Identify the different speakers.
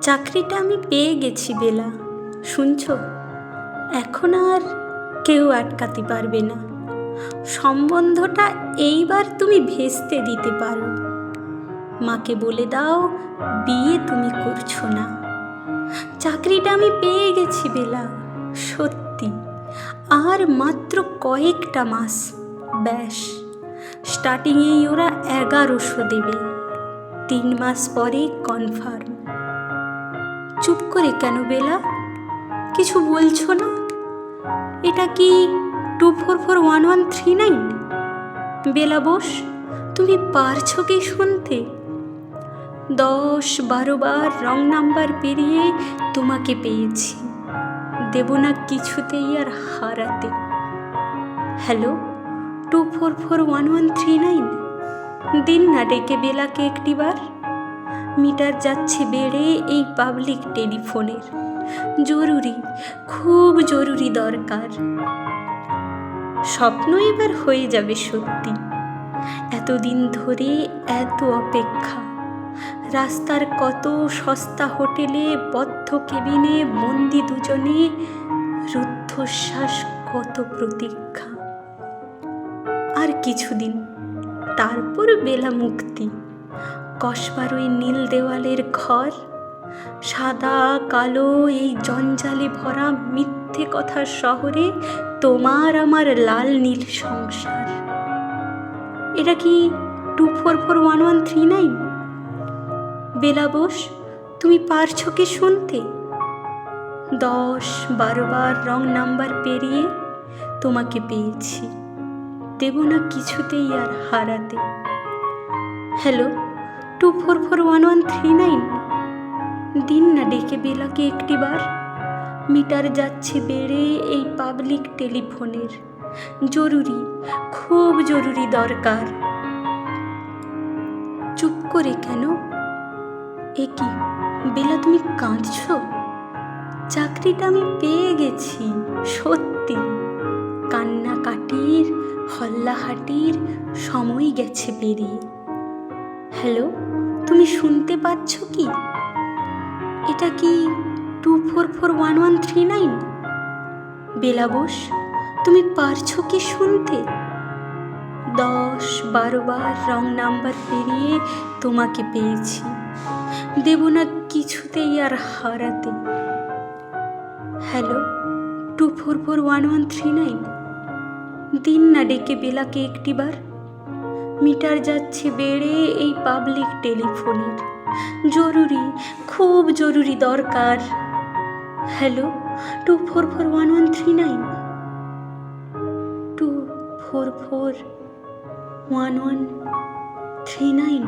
Speaker 1: চাকরিটা আমি পেয়ে গেছি, বেলা। শুনছ? এখন আর কেউ আটকাতে পারবে না। সম্বন্ধটা এইবার তুমি ভেস্তে দিতে পারো। মাকে বলে দাও, বিয়ে তুমি করছ না। চাকরিটা আমি পেয়ে গেছি, বেলা। সত্যি। আর মাত্র কয়েকটা মাস। ব্যাস। স্টার্টিংয়েই ওরা এগারোশো দেবে। তিন মাস পরে কনফার্ম। চুপ করে কেন বেলা? কিছু বলছো না? এটা কি two four four one one three nine? Bela Bose, তুমি পারছ কি শুনতে? দশ বারো বার রং নাম্বার পেরিয়ে তোমাকে পেয়েছি। দেব না কিছুতেই আর হারাতে। Hello? Two four four one one three nine দিন না ডেকে বেলাকে একটিবার মিটার যাচ্ছে বেড়ে এই পাবলিক টেলিফোনের জরুরি খুব জরুরি দরকার স্বপ্ন এবার হয়ে যাবে সত্যি এতদিন ধরে এত অপেক্ষা রাস্তার কত সস্তা হোটেলে বদ্ধ কেবিনে বন্দি দুজনে রুদ্ধশ্বাস কত প্রতীক্ষা কিছুদিন। তারপর বেলা মুক্তি। কসবার ওই নীল দেওয়ালের ঘর। সাদা, কালো এই জঞ্জালে ভরা মিথ্যে কথার শহরে তোমার আমার লাল নীল সংসার। এটা কি two four four one one three nine? Bela Bose, তুমি পারছ কি শুনতে? দশ, বারো বার রং নাম্বার পেরিয়ে তোমাকে পেয়েছি। দেব না কিছুতেই আর হারাতে। Hello, two four four one one three nine. দিন না ডেকে বেলাকে একটিবার মিটার যাচ্ছে বেড়ে এই পাবলিক টেলিফোনের। জরুরি, খুব জরুরি দরকার। চুপ করে কেন? এ কি, বেলা তুমি কাঁদছো? চাকরিটা আমি পেয়ে গেছি, সত্যি। কান্নাকাটির হল্লাহাটির সময় গেছে পেরিয়ে হ্যালো, তুমি শুনতে পাচ্ছ কি? এটা কি two four four one one three nine? Bela Bose, তুমি পারছ কি শুনতে? দশ বারো বার রং নাম্বার পেরিয়ে তোমাকে পেয়েছি। দেব না কিছুতেই আর হারাতে। Hello, two four four one one three nine? দিন না ডেকে বেলাকে একটিবার। মিটার যাচ্ছে বেড়ে এই পাবলিক টেলিফোনের জরুরি, খুব জরুরি দরকার। Hello two four four one one three nine two four four one one three nine